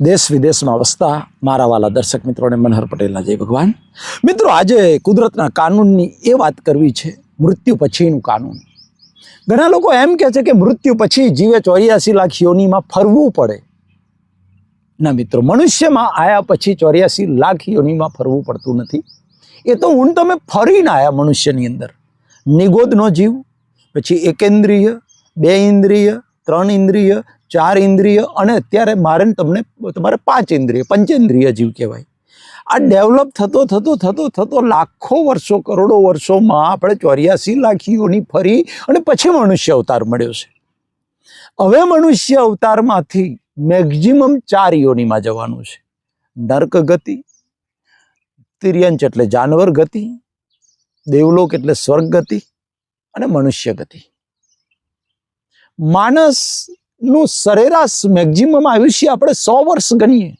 દેશ વિદેશમાં વસતા મારા વાલા દર્શક મિત્રોને મનહર પટેલના જય ભગવાન. મિત્રો, આજે કુદરતના કાનૂનની એ વાત કરવી છે, મૃત્યુ પછીનું કાનૂન. ઘણા લોકો એમ કહે છે કે મૃત્યુ પછી જીવે ચોર્યાસી લાખ યોનીમાં ફરવું પડે. ના મિત્રો, મનુષ્યમાં આયા પછી ચોર્યાસી લાખ યોનીમાં ફરવું પડતું નથી. એ તો હું તમે ફરીને આવ્યા મનુષ્યની અંદર. નિગોદનો જીવ, પછી એકેન્દ્રિય, બે ઇન્દ્રિય, ત્રણ ઇન્દ્રિય ચાર ઇન્દ્રિય અને અત્યારે મારે તમને તમારે પાંચ ઇન્દ્રિય, પંચેન્દ્રિય જીવ કહેવાય. આ ડેવલપ થતો થતો થતો થતો લાખો વર્ષો, કરોડો વર્ષોમાં આપણે ચોર્યાસી લાખીઓની ફરી અને પછી મનુષ્ય અવતાર મળ્યો છે. હવે મનુષ્ય અવતારમાંથી મેક્ઝિમમ ચાર યોનીમાં જવાનું છે. નર્ક ગતિ, તિર્યંચ એટલે જાનવર ગતિ, દેવલોક એટલે સ્વર્ગ ગતિ અને મનુષ્ય ગતિ. માણસનું સરેરાશ મેક્ઝિમમ આયુષ્ય આપણે સો વર્ષ ગણીએ.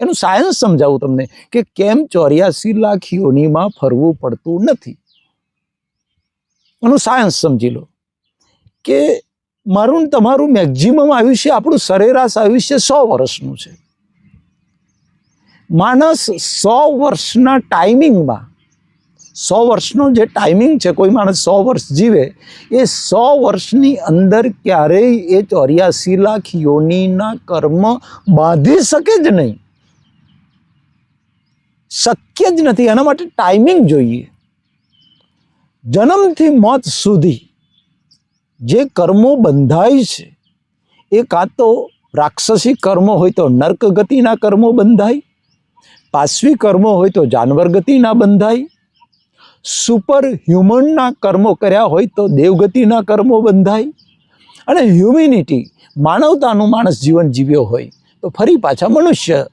એનું સાયન્સ સમજાવું તમને કે કેમ ચોર્યાસી લાખ યોનીમાં ફરવું પડતું નથી. એનું સાયન્સ સમજી લો કે મારું તમારું મેક્ઝિમમ આયુષ્ય આપણું સરેરાશ આયુષ્ય સો વર્ષનું છે. માણસ સો વર્ષના ટાઈમિંગમાં સો વર્ષનો જે ટાઈમિંગ છે, કોઈ માણસ સો વર્ષ જીવે, એ સો વર્ષની અંદર ક્યારેય એ ચોર્યાસી લાખ યોનીના કર્મ બાંધી શકે જ નહીં. શક્ય જ નથી. એના માટે ટાઈમિંગ જોઈએ. જન્મથી મોત સુધી જે કર્મો બંધાય છે, એ કાં તો રાક્ષસી કર્મો હોય તો નર્ક ગતિના કર્મો બંધાય પાશ્વી કર્મો હોય તો જાનવર ગતિના બંધાય સુપર હ્યુમનના કર્મો કર્યા હોય તો દેવગતિના કર્મો બંધાય. અને હ્યુમિનિટી માનવતાનું માણસ જીવન જીવ્યો હોય તો ફરી પાછા મનુષ્ય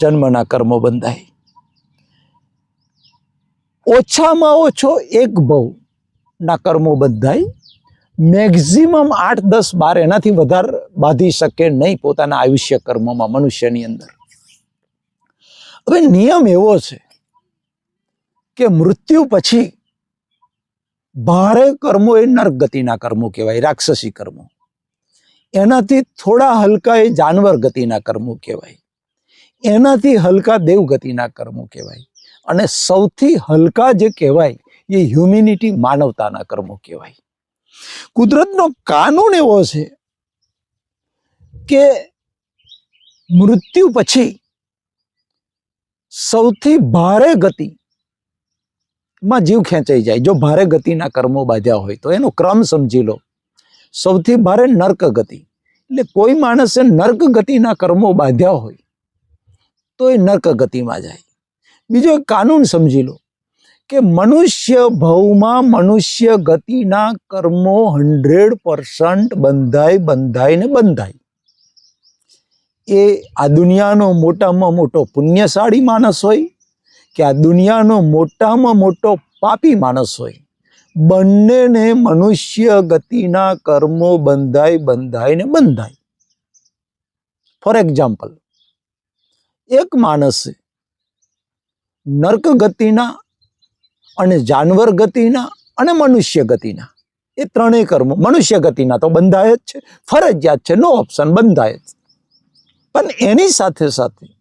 જન્મના કર્મો બંધાય. ઓછામાં ઓછો એક ભવના કર્મો બંધાય. મેક્ઝિમમ આઠ, દસ, બાર એનાથી વધારે બાંધી શકે નહીં પોતાના આયુષ્ય કર્મોમાં મનુષ્યની અંદર. હવે નિયમ એવો છે કે મૃત્યુ પછી ભારે કર્મો એ નર્ક ગતિના કર્મો કહેવાય, રાક્ષસી કર્મો. એનાથી થોડા હલકા એ જાનવર ગતિના કર્મો કહેવાય. એનાથી હલકા દેવ ગતિના કર્મો કહેવાય. અને સૌથી હલકા જે કહેવાય એ હ્યુમિનિટી માનવતાના કર્મો કહેવાય. કુદરતનો કાનૂન એવો છે કે મૃત્યુ પછી સૌથી ભારે ગતિ માં જીવ ખેંચાઈ જાય. જો ભારે ગતિના કર્મો બાંધ્યા હોય તો એનો ક્રમ સમજી લો. સૌથી ભારે નર્ક ગતિ. એટલે કોઈ માણસે નર્ક ગતિના કર્મો બાંધ્યા હોય તો એ નર્ક ગતિમાં જાય. બીજો એક કાનૂન સમજી લો કે મનુષ્ય ભવમાં મનુષ્ય ગતિના કર્મો હંડ્રેડ પર્સન્ટ બંધાય બંધાય ને બંધાય. એ આ દુનિયાનો મોટામાં મોટો પુણ્યશાળી માણસ હોય કે આ દુનિયાનો મોટામાં મોટો પાપી માણસ હોય. બંનેને મનુષ્ય ગતિના કર્મો બંધાય બંધાય ને બંધાય. ફોર એક્ઝામ્પલ એક માણસે નર્ક ગતિના અને જાનવર ગતિના અને મનુષ્ય ગતિના. એ ત્રણેય કર્મો મનુષ્ય ગતિના તો બંધાય જ છે, ફરજિયાત છે, નો ઓપ્શન બંધાય જ. પણ એની સાથે સાથે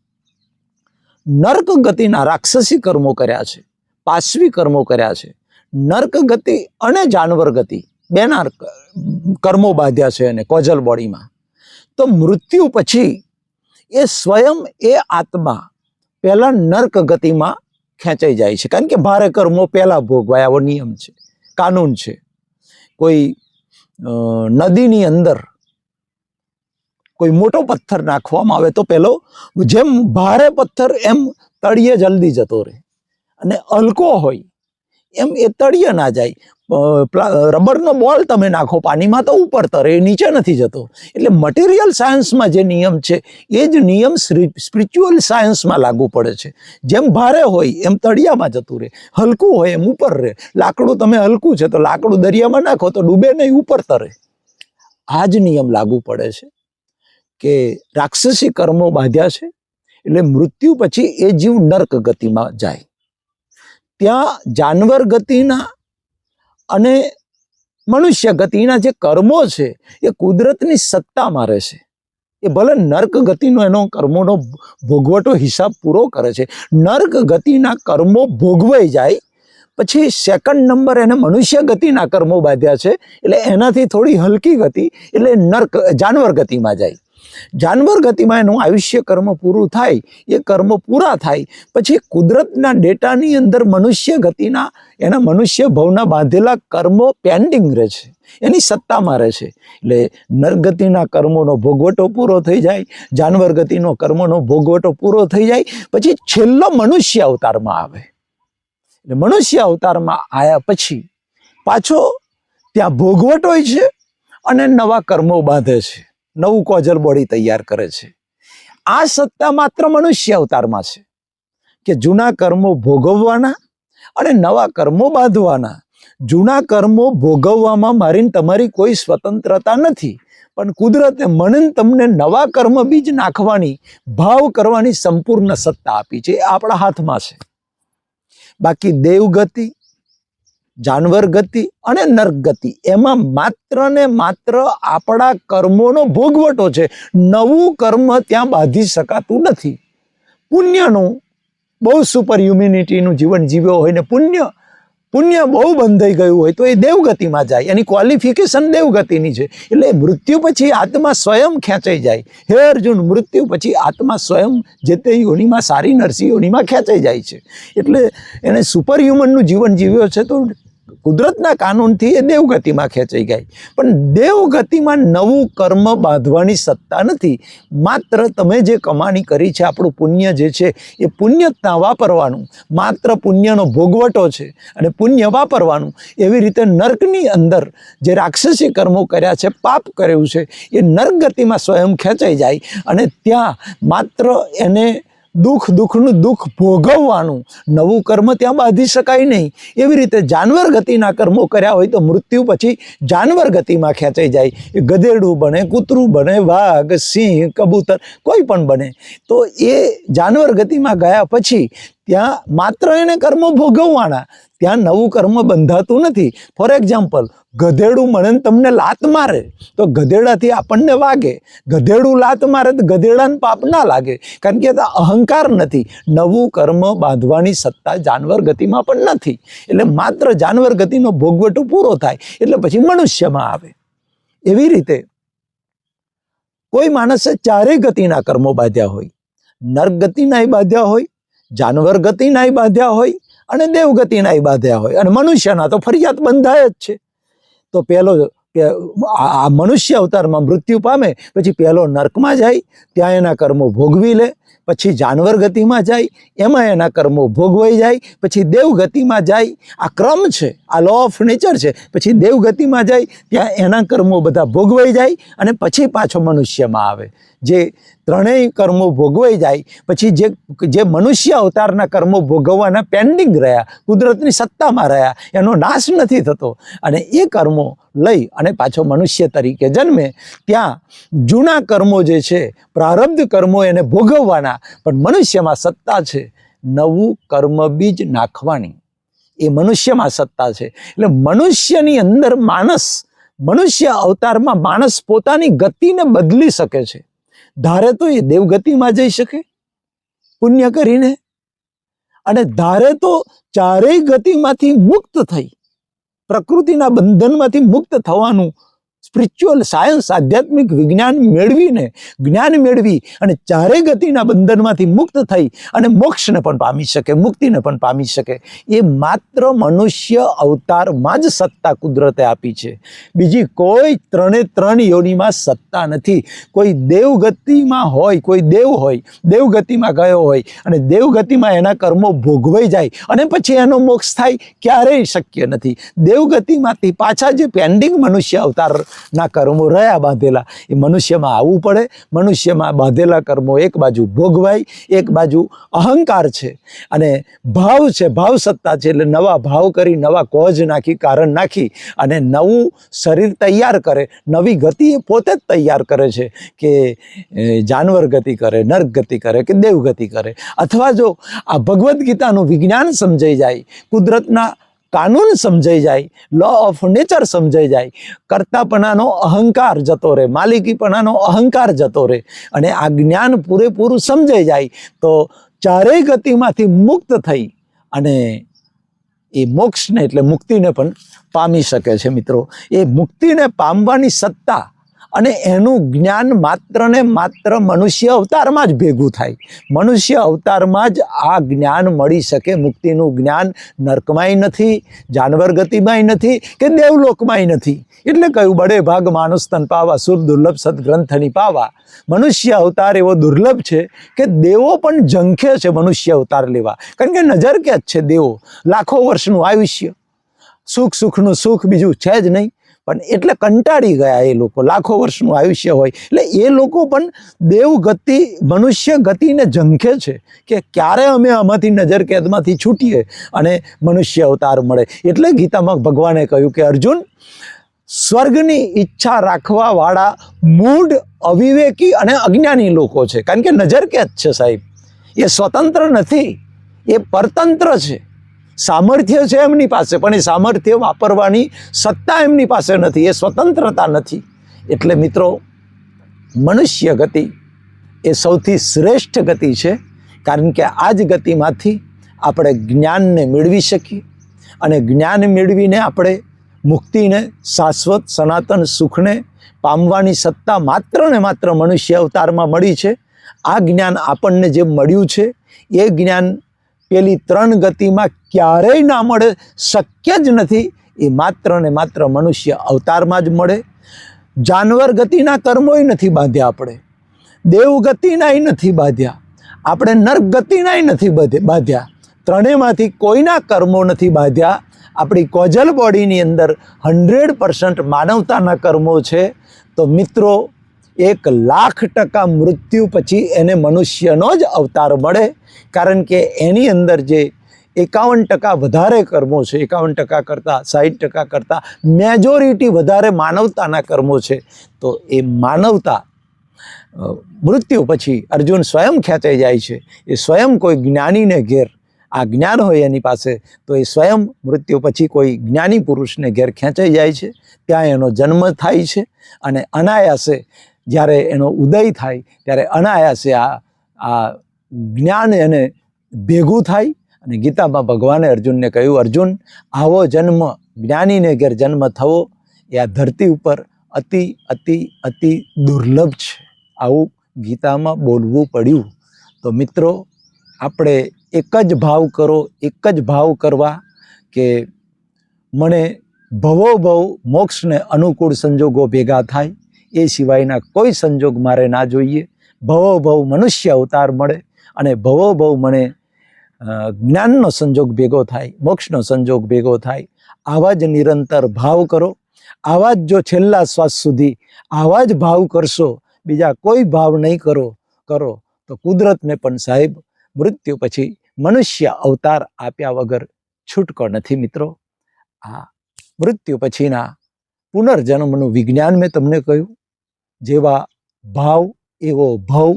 નર્ક ગતિના રાક્ષસી કર્મો કર્યા છે, પાશ્વી કર્મો કર્યા છે. નર્ક ગતિ અને જાનવર ગતિ બેના કર્મો બાંધ્યા છે એને કોજલ બોડીમાં. તો મૃત્યુ પછી એ સ્વયં એ આત્મા પહેલા નર્ક ગતિમાં ખેંચાઈ જાય છે. કારણ કે ભારે કર્મો પહેલાં ભોગવાય નિયમ છે, કાનૂન છે. કોઈ નદીની અંદર કોઈ મોટો પથ્થર નાખવામાં આવે તો પેલો જેમ ભારે પથ્થર એમ તળિયે જલ્દી જતો રહે. અને હલકો હોય એમ એ તળિયે ના જાય. રબરનો બોલ તમે નાખો, પાણીમાં તો ઉપર તરે, એ નીચે નથી જતો. એટલે મટીરિયલ સાયન્સમાં જે નિયમ છે, એ જ નિયમ સ્પિરિચ્યુઅલ સાયન્સમાં લાગુ પડે છે. જેમ ભારે હોય, એમ તળિયામાં જતું રહે. હલકું હોય, એમ ઉપર રહે. લાકડું તમે હલકું છે, તો લાકડું દરિયામાં નાખો, તો ડૂબે નહીં, ઉપર તરે. આ જ નિયમ લાગુ પડે છે. કે રાક્ષસી કર્મો બાંધ્યા છે, એટલે મૃત્યુ પછી એ જીવ નર્ક ગતિમાં જાય. ત્યાં જાનવર ગતિના અને મનુષ્ય ગતિના જે કર્મો છે, એ કુદરતની સત્તા મારે છે. એ ભલે નર્ક ગતિનો એનો કર્મોનો ભોગવટો હિસાબ પૂરો કરે છે, નર્ક ગતિના કર્મો ભોગવાઈ જાય, પછી સેકન્ડ નંબર એને મનુષ્ય ગતિના કર્મો બાંધ્યા છે, એટલે એનાથી થોડી હલકી ગતિ, એટલે નર્ક, જાનવર ગતિમાં જાય. જાનવર ગતિમાં એનું આયુષ્ય કર્મ પૂરું થાય, એ કર્મ પૂરા થાય, પછી કુદરતના ડેટાની અંદર મનુષ્ય ગતિના, એના મનુષ્ય ભવના બાંધેલા કર્મો પેન્ડિંગ રહે છે. એની સત્તામાં રહે છે. એટલે નરગતિના કર્મોનો ભોગવટો પૂરો થઈ જાય, જાનવર ગતિનો કર્મનો ભોગવટો પૂરો થઈ જાય, પછી છેલ્લો મનુષ્ય અવતારમાં આવે. એટલે મનુષ્ય અવતારમાં આવ્યા પછી પાછો ત્યાં ભોગવટ હોય છે અને નવા કર્મો બાંધે છે. નવું કોજલ બોડી તૈયાર કરે છે. આ સત્તા માત્ર મનુષ્ય અવતારમાં છે કે જૂના કર્મો ભોગવવાના અને નવા કર્મો બાંધવાના. જૂના કર્મો ભોગવવામાં મારીને તમારી કોઈ સ્વતંત્રતા નથી, પણ કુદરતે મનન તમને નવા કર્મ બીજ નાખવાની, ભાવ કરવાની સંપૂર્ણ સત્તા આપી છે. એ આપણા હાથમાં છે. બાકી દેવગતિ જાનવર ગતિ અને નર્ક ગતિ. એમાં માત્ર ને માત્ર આપણા કર્મોનો ભોગવટો છે. નવું કર્મ ત્યાં બાંધી શકાતું નથી. પુણ્યનું બહુ સુપર હ્યુમિનિટીનું જીવન જીવ્યો હોય ને પુણ્ય પુણ્ય બહુ બંધાઈ ગયું હોય તો એ દેવગતિમાં જાય. એની ક્વોલિફિકેશન દેવગતિની છે. એટલે મૃત્યુ પછી આત્મા સ્વયં ખેંચાઈ જાય. હે અર્જુન, મૃત્યુ પછી આત્મા સ્વયં જે તે યોનિમાં સારી નરસિંહ યોનિમાં ખેંચાઈ જાય છે. એટલે એણે સુપર હ્યુમનનું જીવન જીવ્યો છે તો કુદરતના કાનૂનથી એ દેવગતિમાં ખેંચાઈ ગઈ. પણ દેવગતિમાં નવું કર્મ બાંધવાની સત્તા નથી. માત્ર તમે જે કમાણી કરી છે, આપણું પુણ્ય જે છે, એ પુણ્ય ત્યાં વાપરવાનું. માત્ર પુણ્યનો ભોગવટો છે અને પુણ્ય વાપરવાનું. એવી રીતે નર્કની અંદર જે રાક્ષસી કર્મો કર્યા છે, પાપ કર્યું છે, એ નર્ક ગતિમાં સ્વયં ખેંચાઈ જાય અને ત્યાં માત્ર એને દુઃખ દુઃખનું દુઃખ ભોગવવાનું. નવું કર્મ ત્યાં બાંધી શકાય નહીં. એવી રીતે જાનવર ગતિના કર્મો કર્યા હોય તો મૃત્યુ પછી જાનવર ગતિમાં ખેંચાઈ જાય. એ ગધેડું બને, કૂતરું બને, વાઘ, સિંહ, કબૂતર, કોઈ પણ બને. તો એ જાનવર ગતિમાં ગયા પછી ત્યાં માત્ર એને કર્મ ભોગવવાના, ત્યાં નવું કર્મ બંધાતું નથી. ફોર એક્ઝામ્પલ ગધેડું મણન તમને લાત મારે, તો ગધેડાથી આપણને વાગે. ગધેડું લાત મારે તો ગધેડાને પાપ ના લાગે, કારણ કે અહંકાર નથી. નવું કર્મ બાંધવાની સત્તા જાનવર ગતિમાં પણ નથી. એટલે માત્ર જાનવર ગતિનો ભોગવટો પૂરો થાય, એટલે પછી મનુષ્યમાં આવે. એવી રીતે કોઈ માણસે ચારેય ગતિના કર્મો બાંધ્યા હોય નર્ક ગતિનાય બાંધ્યા હોય જાનવર ગતિનાય બાંધ્યા હોય અને દેવ ગતિનાય બાંધ્યા હોય. અને મનુષ્યના તો ફરિયાદ બંધાય જ છે. તો પહેલો આ મનુષ્ય અવતારમાં મૃત્યુ પામે, પછી પહેલો નર્કમાં જાય, ત્યાં એના કર્મો ભોગવી લે, પછી જાનવર ગતિમાં જાય, એમાં એના કર્મો ભોગવાઈ જાય, પછી દેવ ગતિમાં જાય. આ ક્રમ છે. આ લો ઓફ નેચર છે. પછી દેવ ગતિમાં જાય, ત્યાં એના કર્મો બધા ભોગવાઈ જાય અને પછી પાછો મનુષ્યમાં આવે. જે ત્રણેય કર્મો ભોગવાઈ જાય, પછી જે જે મનુષ્ય અવતારના કર્મો ભોગવવાના પેન્ડિંગ રહ્યા, કુદરતની સત્તામાં રહ્યા, એનો નાશ નથી થતો. અને એ કર્મો લઈ અને પાછો મનુષ્ય તરીકે જન્મે, ત્યાં જૂના કર્મો જે છે, પ્રારબ્ધ કર્મો એને ભોગવવાના. પણ મનુષ્યમાં સત્તા છે. નવું કર્મ બીજ નાખવાની. એ મનુષ્યમાં સત્તા છે. એટલે મનુષ્યની અંદર માણસ, મનુષ્ય અવતારમાં માણસ પોતાની ગતિને બદલી શકે છે. ધારે તો એ દેવગતિમાં જઈ શકે, પુણ્ય કરીને. અને ધારે તો ચારેય ગતિમાંથી મુક્ત થઈ, પ્રકૃતિના બંધનમાંથી મુક્ત થવાનું સ્પિરિચ્યુઅલ સાયન્સ આધ્યાત્મિક વિજ્ઞાન મેળવીને, જ્ઞાન મેળવી અને ચારેય ગતિના બંધનમાંથી મુક્ત થઈ અને મોક્ષને પણ પામી શકે, મુક્તિને પણ પામી શકે. એ માત્ર મનુષ્ય અવતારમાં જ સત્તા કુદરતે આપી છે. બીજી કોઈ ત્રણે ત્રણ યોનિમાં સત્તા નથી. કોઈ દેવગતિમાં હોય, કોઈ દેવ હોય, દેવગતિમાં ગયો હોય અને દેવગતિમાં એના કર્મો ભોગવાઈ જાય અને પછી એનો મોક્ષ થાય ક્યારેય શક્ય નથી. દેવગતિમાંથી પાછા જે પેન્ડિંગ મનુષ્ય અવતાર ના કર્મો રહ્યા બાંધેલા. એ મનુષ્યમાં આવવું પડે. મનુષ્યમાં બાંધેલા કર્મો એક બાજુ ભોગવાય, એક બાજુ અહંકાર છે. અને ભાવ છે, ભાવ સત્તા છે, એટલે નવા ભાવ કરી, નવા કોજ નાખી, કારણ નાખી અને નવું શરીર તૈયાર કરે. નવી ગતિ એ પોતે જ તૈયાર કરે છે કે જાનવર ગતિ કરે, નર્ક ગતિ કરે કે દેવ ગતિ કરે. અથવા જો આ ભગવદ્ ગીતાનું વિજ્ઞાન સમજાઈ જાય, કુદરતના કાનૂન સમજાઈ જાય લો ઓફ નેચર સમજાઈ જાય. કરતાપણાનો અહંકાર જતો રહે, માલિકીપણાનો અહંકાર જતો રહે અને આ જ્ઞાન પૂરેપૂરું સમજાઈ જાય તો ચારેય ગતિમાંથી મુક્ત થઈ અને એ મોક્ષને એટલે મુક્તિને પણ પામી શકે છે મિત્રો. એ મુક્તિને પામવાની સત્તા અને એનું જ્ઞાન માત્ર ને માત્ર મનુષ્ય અવતારમાં જ ભેગું થાય. મનુષ્ય અવતારમાં જ આ જ્ઞાન મળી શકે. મુક્તિનું જ્ઞાન નર્કમાંય નથી, જાનવર ગતિમાંય નથી કે દેવલોકમાંય નથી. એટલે કહ્યું, બડે ભાગ માણસ તન પાવા, સુર દુર્લભ સદગ્રંથની પાવા. મનુષ્ય અવતાર એવો દુર્લભ છે કે દેવો પણ ઝંખે છે મનુષ્ય અવતાર લેવા. કારણ કે નજર કે જ છે દેવો? લાખો વર્ષનું આયુષ્ય. સુખ સુખનું સુખ બીજું છે જ નહીં. પણ એટલે કંટાળી ગયા એ લોકો. લાખો વર્ષનું આયુષ્ય હોય. એટલે એ લોકો પણ દેવ ગતિ મનુષ્ય ગતિને ઝંખે છે કે ક્યારે અમે આમાંથી નજર કેદમાંથી છૂટીએ અને મનુષ્ય અવતાર મળે. એટલે ગીતામાં ભગવાને કહ્યું કે, અર્જુન, સ્વર્ગની ઈચ્છા રાખવાવાળા મૂઢ, અવિવેકી અને અજ્ઞાની લોકો છે. કારણ કે નજર કેદ છે સાહેબ. એ સ્વતંત્ર નથી. એ પરતંત્ર છે. સામર્થ્ય છે એમની પાસે, પણ એ સામર્થ્ય વાપરવાની સત્તા એમની પાસે નથી, એ સ્વતંત્રતા નથી. એટલે મિત્રો, મનુષ્ય ગતિ એ સૌથી શ્રેષ્ઠ ગતિ છે, કારણ કે આ જ ગતિમાંથી આપણે જ્ઞાનને મેળવી શકીએ અને જ્ઞાન મેળવીને આપણે મુક્તિને, શાશ્વત સનાતન સુખને પામવાની સત્તા માત્ર ને માત્ર મનુષ્ય અવતારમાં મળી છે. આ જ્ઞાન આપણને જે મળ્યું છે, એ જ્ઞાન પેલી ત્રણ ગતિમાં ક્યારેય ના મળે, શક્ય જ નથી. એ માત્ર ને માત્ર મનુષ્ય અવતારમાં જ મળે. જાનવર ગતિના કર્મોય નથી બાંધ્યા આપણે. દેવ ગતિનાય નથી બાંધ્યા. આપણે નર્ક ગતિનાય નથી બાંધ્યા ત્રણેયમાંથી કોઈના કર્મો નથી બાંધ્યા. આપણી કોજલ બોડીની અંદર હંડ્રેડ પર્સન્ટ માનવતાના કર્મો છે. તો મિત્રો એક લાખ ટકા મૃત્યુ પછી એને મનુષ્યનો જ અવતાર મળે. કારણ કે એની અંદર જે એકાવન ટકા વધારે કર્મો છે, એકાવન ટકા કરતાં સાઠ ટકા કરતાં મેજોરિટી વધારે માનવતાના કર્મો છે. તો એ માનવતા મૃત્યુ પછી અર્જુન સ્વયં ખેંચાઈ જાય છે. એ સ્વયં કોઈ જ્ઞાનીને ઘેર, આ જ્ઞાન હોય એની પાસે, તો એ સ્વયં મૃત્યુ પછી કોઈ જ્ઞાની પુરુષને ઘેર ખેંચાઈ જાય છે. ત્યાં એનો જન્મ થાય છે અને અનાયાસે જ્યારે એનો ઉદય થાય, ત્યારે અનાયાસે આ આ જ્ઞાન એને ભેગું થાય. અને ગીતામાં ભગવાને અર્જુનને કહ્યું, અર્જુન, આવો જન્મ, જ્ઞાનીને ઘેર જન્મ થવો. એ આ ધરતી ઉપર અતિ અતિ અતિ દુર્લભ છે. આવું ગીતામાં બોલવું પડ્યું. તો મિત્રો, આપણે એક જ ભાવ કરો, એક જ ભાવ કરવા કે મને ભવો ભવ મોક્ષને અનુકૂળ સંજોગો ભેગા થાય. એ સિવાયના કોઈ સંજોગ મારે ના જોઈએ. ભવો ભવ મનુષ્ય અવતાર મળે અને ભવો ભવ મને જ્ઞાનનો સંજોગ ભેગો થાય, મોક્ષનો સંજોગ ભેગો થાય, આવા જ નિરંતર ભાવ કરો. આવા જ જો છેલ્લા શ્વાસ સુધી આવા જ ભાવ કરશો, બીજા કોઈ ભાવ નહીં કરો કરો. તો કુદરતને પણ સાહેબ, મૃત્યુ પછી મનુષ્ય અવતાર આપ્યા વગર છૂટકો નથી મિત્રો. આ મૃત્યુ પછીના પુનર્જન્મનું વિજ્ઞાન મેં તમને કહ્યું. જેવા ભાવ, એવો ભાવ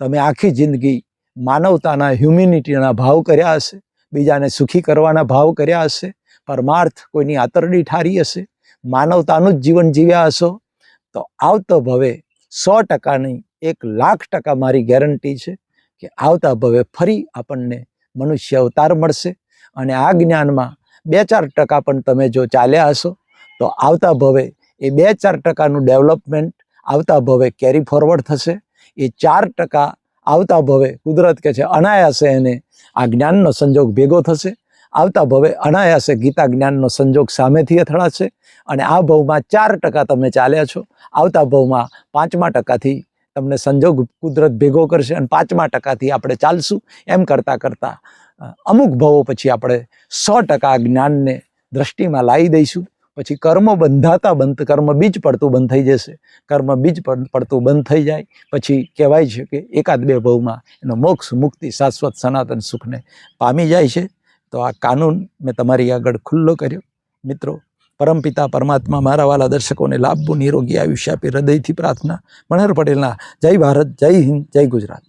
તમે આખી જિંદગી માનવતાના હ્યુમિનિટીના ભાવ કર્યા હશે, બીજાને સુખી કરવાના ભાવ કર્યા હશે, પરમાર્થ કોઈની આતરડી ઠારી હશે, માનવતાનું જ જીવન જીવ્યા હશો, તો આવતો ભવે સો ટકાની એક લાખ ટકા મારી ગેરંટી છે કે આવતા ભવે ફરી આપણને મનુષ્ય અવતાર મળશે અને આ જ્ઞાનમાં બે ચાર ટકા પણ તમે જો ચાલ્યા હશો, તો આવતા ભવે એ બે ચાર ટકાનું ડેવલપમેન્ટ આવતા ભવે કેરી ફોરવર્ડ થશે. એ ચાર ટકા આવતા ભવે કુદરત કે છે, અનાયાસે એને આ જ્ઞાનનો સંજોગ ભેગો થશે. આવતા ભવે અનાયાસે ગીતા જ્ઞાનનો સંજોગ સામેથી અથડાશે. અને આ ભવમાં ચાર ટકા તમે ચાલ્યા છો. આવતા ભવમાં પાંચમા ટકાથી તમને સંજોગ કુદરત ભેગો કરશે અને પાંચમા ટકાથી આપણે ચાલશું. એમ કરતાં કરતાં અમુક ભવો પછી આપણે સો ટકા જ્ઞાનને દ્રષ્ટિમાં લાવી દઈશું. પછી કર્મ બંધાતા બંધ, કર્મ બીજ પડતું બંધ થઈ જશે. કર્મ બીજ પડતું બંધ થઈ જાય. પછી કહેવાય છે કે એકાદ બે ભવમાં એનો મોક્ષ, મુક્તિ, શાશ્વત, સનાતન સુખને પામી જાય છે. તો આ કાનૂન મેં તમારી આગળ ખુલ્લો કર્યો. મિત્રો, પરમપિતા પરમાત્મા મારા વાલા દર્શકોને લાભવું નિરોગી આયુષ્ય આપી હૃદયથી પ્રાર્થના. મનહર પટેલના જય ભારત, જય હિન્દ, જય ગુજરાત.